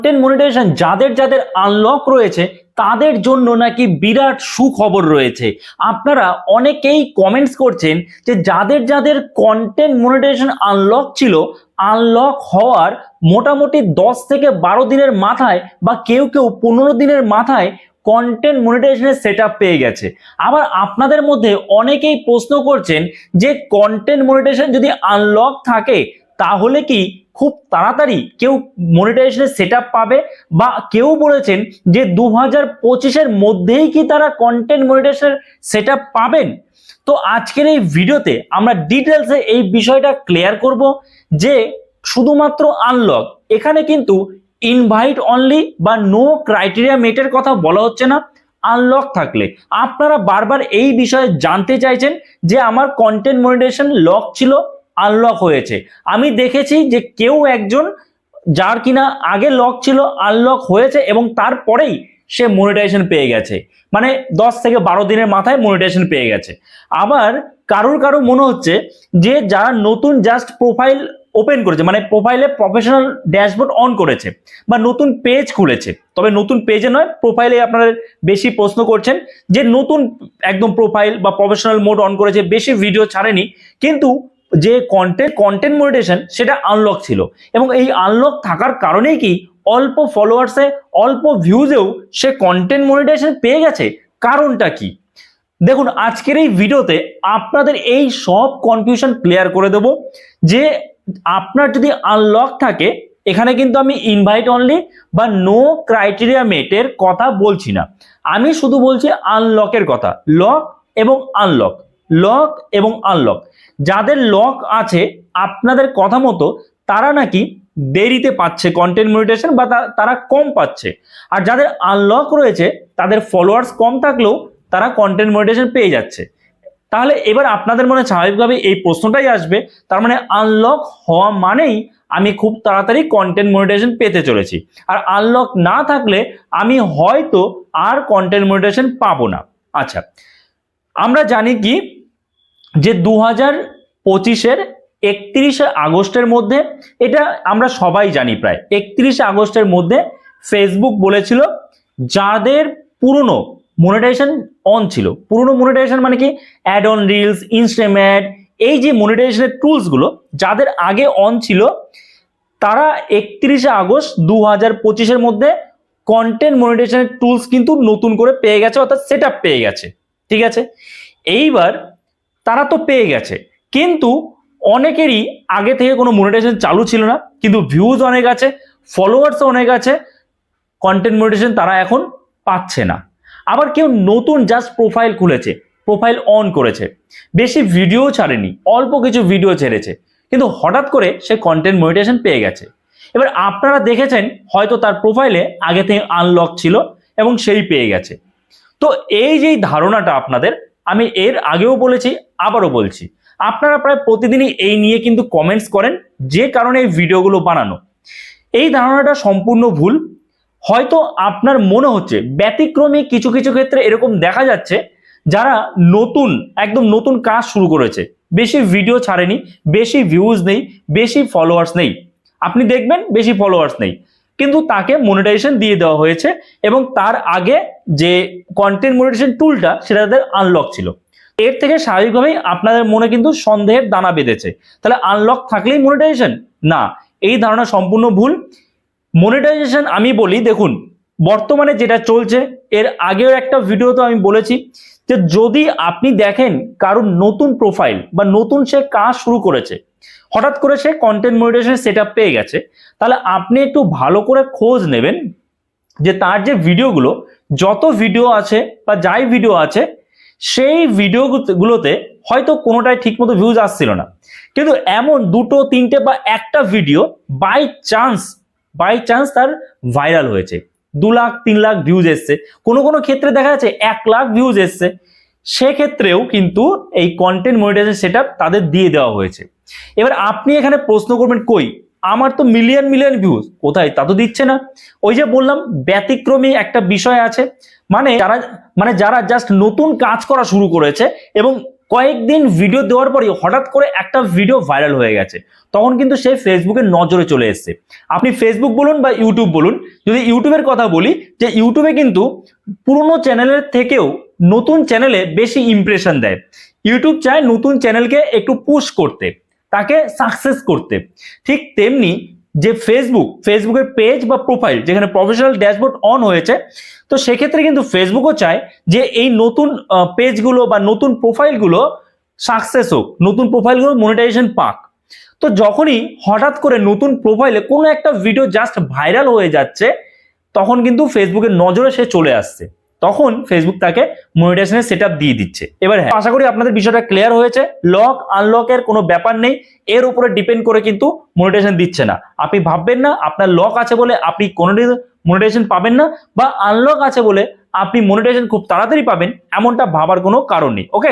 Content monetization যাদের যাদের unlock রয়েছে, তাদের জন্য নাকি বিরাট সুখবর রয়েছে। আপনারা অনেকেই কমেন্টস করছেন যে যাদের যাদের কন্টেন্ট মনিটাইজেশন আনলক ছিল আনলক হওয়ার মোটামুটি দশ থেকে বারো দিনের মাথায় বা কেউ কেউ পনেরো দিনের মাথায় কন্টেন্ট মনিটাইজেশনের সেট পেয়ে গেছে। আবার আপনাদের মধ্যে অনেকেই প্রশ্ন করছেন যে কন্টেন্ট মনিটাইজেশন যদি আনলক থাকে তাহলে কি খুব তাড়াতাড়ি কেউ মনিটাইজেশনের সেট পাবে? বা কেউ বলেছেন যে দু হাজার পঁচিশের মধ্যেই কি তারা কন্টেন্ট মনিটাইজেশনের সেট পাবেন? তো আজকের এই ভিডিওতে আমরা ডিটেলসে এই বিষয়টা ক্লিয়ার করব যে শুধুমাত্র আনলক এখানে কিন্তু ইনভাইট অনলি বা নো ক্রাইটেরিয়া মেটের কথা বলা হচ্ছে না আনলক থাকলে। আপনারা বারবার এই বিষয়ে জানতে চাইছেন যে আমার কন্টেন্ট মনিটাইজেশন লক ছিল আনলক হয়েছে। আমি দেখেছি যে কেউ একজন যার কিনা আগে লক ছিল আনলক হয়েছে এবং তারপরেই সে মনিটাইজেশন পেয়ে গেছে। মানে দশ থেকে বারো দিনের মাথায় মনিটাইজেশন পেয়ে গেছে। আবার কারুর কারও মনে হচ্ছে যে যারা নতুন জাস্ট প্রোফাইল ওপেন করেছে মানে প্রোফাইলে প্রফেশনাল ড্যাশবোর্ড অন করেছে বা নতুন পেজ খুলেছে, তবে নতুন পেজে নয় প্রোফাইলে আপনারা বেশি প্রশ্ন করছেন যে নতুন একদম প্রোফাইল বা প্রফেশনাল মোড অন করেছে, বেশি ভিডিও ছাড়েনি, কিন্তু যে কন্টেন্ট কন্টেন্ট মনিটেশন সেটা আনলক ছিল। এবং এই আনলক থাকার কারণেই কি অল্প ফলোয়ার্সে অল্প ভিউজেও সে কন্টেন্ট মনিটেশন পেয়ে গেছে। কারণটা কি? দেখুন, আজকের এই ভিডিওতে আপনাদের এই সব কনফিউশন ক্লিয়ার করে দেব। যে আপনার যদি আনলক থাকে, এখানে কিন্তু আমি ইনভাইট অনলি বা নো ক্রাইটেরিয়া মেটের কথা বলছি না। আমি শুধু বলছি আনলকের কথা। লক এবং আনলক লক এবং আনলক যাদের লক আছে, আপনাদের কথা মতো তারা নাকি দেরিতে পাচ্ছে কন্টেন্ট মনিটেশন বা তারা কম পাচ্ছে। আর যাদের আনলক রয়েছে, তাদের ফলোয়ার্স কম থাকলেও তারা কন্টেন্ট মনিটেশন পেয়ে যাচ্ছে। তাহলে এবার আপনাদের মনে স্বাভাবিকভাবে এই প্রশ্নটাই আসবে, তার মানে আনলক হওয়া মানেই আমি খুব তাড়াতাড়ি কন্টেন্ট মনিটেশন পেতে চলেছি। আর আনলক না থাকলে আমি হয়তো আর কন্টেন্ট মনিটেশন পাবো না। আচ্ছা আমরা জানি কি? যে দু হাজার পঁচিশের একত্রিশে আগস্টের মধ্যে, এটা আমরা সবাই জানি প্রায়, একত্রিশে আগস্টের মধ্যে ফেসবুক বলেছিল যাদের পুরনো মনিটাইজেশন অন ছিল। পুরনো মনিটাইজেশন মানে কি? অ্যাড অন রিলস ইনস্টাম্যাড এই যে মনিটাইজেশনের টুলসগুলো যাদের আগে অন ছিল, তারা একত্রিশে আগস্ট দু হাজার পঁচিশের মধ্যে কন্টেন্ট মনিটাইজেশনের টুলস কিন্তু নতুন করে পেয়ে গেছে, অর্থাৎ সেট পেয়ে গেছে। ঠিক আছে? এইবার তারা তো পেয়ে গেছে। কিন্তু অনেকেরই আগে থেকে কোনো মনিটাইজেশন চালু ছিল না, কিন্তু ভিউজ অনেক আছে ফলোয়ার্স অনেক আছে কন্টেন্ট মনিটাইজেশন তারা এখন পাচ্ছে না। আবার কেউ নতুন জাস্ট প্রোফাইল খুলেছে প্রোফাইল অন করেছে। বেশি ভিডিও ছাড়েনি, অল্প কিছু ভিডিও ছেড়েছে। কিন্তু হঠাৎ করে সে কন্টেন্ট মনিটাইজেশন পেয়ে গেছে। এবার আপনারা দেখেছেন হয়তো তার প্রোফাইলে আগে থেকে আনলক ছিল এবং সেই পেয়ে গেছে। তো এই যে ধারণাটা আপনাদের, আমি এর আগেও বলেছি, আবারও বলছি। আপনারা প্রায় প্রতিদিনই এই নিয়ে কিন্তু কমেন্টস করেন, যে কারণে এই ভিডিওগুলো বানানো। এই ধারণাটা সম্পূর্ণ ভুল। হয়তো আপনার মনে হচ্ছে, ব্যতিক্রমী কিছু কিছু ক্ষেত্রে এরকম দেখা যাচ্ছে, যারা নতুন, একদম নতুন কাজ শুরু করেছে। বেশি ভিডিও ছাড়েনি, বেশি ভিউজ নেই, বেশি ফলোয়ার্স নেই। আপনি দেখবেন, বেশি ফলোয়ার্স নেই। কিন্তু তাকে মনিটাইজেশন দিয়ে দেওয়া হয়েছে এবং তার আগে যে কন্টেন্ট মনিটাইজেশন টুলটা সেটা তাদের আনলক ছিল। এর থেকে স্বাভাবিকভাবেই আপনাদের মনে কিন্তু সন্দেহের দানা বেঁধেছে। তাহলে আনলক থাকলেই মনিটাইজেশন না, এই ধারণা সম্পূর্ণ ভুল। মনিটাইজেশন আমি বলি, দেখুন, বর্তমানে যেটা চলছে, এর আগেও একটা ভিডিওতে আমি বলেছি যে যদি আপনি দেখেন কারোর নতুন প্রোফাইল বা নতুন সে কাজ শুরু করেছে হঠাৎ করে সে কন্টেন্ট মনিটাইজেশন সেট পেয়ে গেছে। তাহলে আপনি একটু ভালো করে খোঁজ নেবেন যে তার যে ভিডিওগুলো যত ভিডিও আছে বা যাই ভিডিও আছে, সেই ভিডিওগুলোতে হয়তো কোনোটাই ঠিকমতো ভিউজ আসছিল না। কিন্তু এমন দুটো, তিনটে বা একটা video by chance by chance তার ভাইরাল হয়েছে। দু লাখ, তিন লাখ ভিউজ এসছে। কোনো কোনো ক্ষেত্রে দেখা যাচ্ছে এক লাখ ভিউজ এসছে। সেক্ষেত্রেও কিন্তু এই কন্টেন্ট মনিটাইজেশন সেট তাদের দিয়ে দেওয়া হয়েছে। এবার আপনি এখানে প্রশ্ন করবেন, কই? আমার তো মিলিয়ন মিলিয়ন ভিউজ কোথায়? তা তো দিচ্ছে না। ওই যে বললাম, ব্যতিক্রমী একটা বিষয় আছে। মানে যারা মানে যারা জাস্ট নতুন কাজ করা শুরু করেছে এবং কয়েকদিন ভিডিও দেওয়ার পরই হঠাৎ করে একটা ভিডিও ভাইরাল হয়ে গেছে, তখন কিন্তু সে ফেসবুকের নজরে চলে এসছে। আপনি ফেসবুক বলুন বা ইউটিউব বলুন, যদি ইউটিউবের কথা বলি, যে ইউটিউবে কিন্তু পুরনো চ্যানেলের থেকেও নতুন চ্যানেলে বেশি ইমপ্রেশন দেয়। ইউটিউব চায় নতুন চ্যানেলকে একটু পুশ করতে, তাকে সাকসেস করতে। ঠিক তেমনি যে ফেসবুক ফেসবুকের পেজ বা প্রোফাইল যেখানে প্রফেশনাল ড্যাশবোর্ড অন হয়েছে, তো সেক্ষেত্রে কিন্তু ফেসবুকও চায় যে এই নতুন পেজগুলো বা নতুন প্রোফাইলগুলো সাকসেস হোক, নতুন প্রোফাইলগুলো মনিটাইজেশন পাক। তো যখনই হঠাৎ করে নতুন প্রোফাইলে কোনো একটা ভিডিও জাস্ট ভাইরাল হয়ে যাচ্ছে, তখন কিন্তু ফেসবুকের নজরে সে চলে আসছে। তখন ফেসবুক তাকে মনিটাইজেশনের সেট দিয়ে দিচ্ছে। এবার হ্যাঁ আশা করি আপনাদের বিষয়টা ক্লিয়ার হয়েছে। লক আনলকের কোনো ব্যাপার নেই। এর উপরে ডিপেন্ড করে কিন্তু মনিটাইজেশন দিচ্ছে না। আপনি ভাববেন না, আপনার লক আছে বলে আপনি কোনো মনিটাইজেশন পাবেন না, বা আনলক আছে বলে আপনি মনিটাইজেশন খুব তাড়াতাড়ি পাবেন, এমনটা ভাবার কোনো কারণ নেই। ওকে